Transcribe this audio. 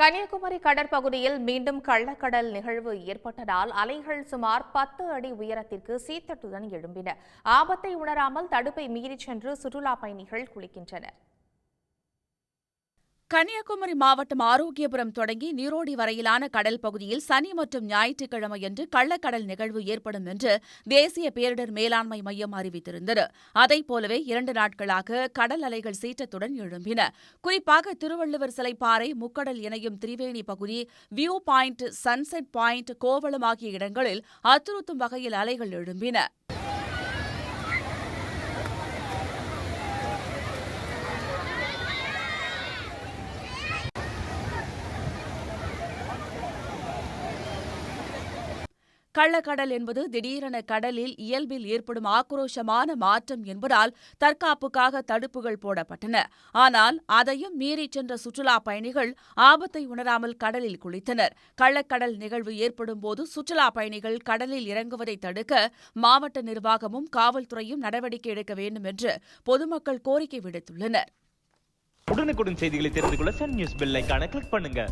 கன்னியாகுமரி கடற்பகுதியில் மீண்டும் கள்ளக்கடல் நிகழ்வு ஏற்பட்டதால் அலைகள் சுமார் பத்து அடி உயரத்திற்கு சீத்தட்டுடன் எழும்பின. ஆபத்தை உணராமல் தடுப்பை மீறிச் சென்று சுற்றுலா பயணிகள் குளிக்கின்றனர். கன்னியாகுமரி மாவட்டம் ஆரோக்கியபுரம் தொடங்கி நீரோடி வரையிலான கடல் பகுதியில் சனி மற்றும் ஞாயிற்றுக்கிழமையன்று கள்ளக்கடல் நிகழ்வு ஏற்படும் என்று தேசிய பேரிடர் மேலாண்மை மையம் அறிவித்திருந்தது. அதைப் போலவே இரண்டு நாட்களாக கடல் அலைகள் சீற்றத்துடன் எழும்பின. குறிப்பாக திருவள்ளுவர் சிலைப்பாறை முக்கடல் இணையும் திரிவேணி பகுதி view point sunset point Kovalam ஆகிய இடங்களில் அச்சுறுத்தும் வகையில் அலைகள் எழும்பின. கள்ளக்கடல் என்பது திடீரென கடலில் இயல்பில் ஏற்படும் ஆக்ரோஷமான மாற்றம் என்பதால் தற்காப்புக்காக தடுப்புகள் போடப்பட்டன. ஆனால் அதையும் மீறிச் சென்ற சுற்றுலா பயணிகள் ஆபத்தை உணராமல் கடலில் குளித்தனர். கள்ளக்கடல் நிகழ்வு ஏற்படும் போது சுற்றுலா பயணிகள் கடலில் இறங்குவதை தடுக்க மாவட்ட நிர்வாகமும் காவல்துறையும் நடவடிக்கை எடுக்க வேண்டும் என்று பொதுமக்கள் கோரிக்கை விடுத்துள்ளனர். உடனுக்குடன் செய்திகளை தெரிந்து கொள்ள சன் நியூஸ் பெல் கிளிக் பண்ணுங்க.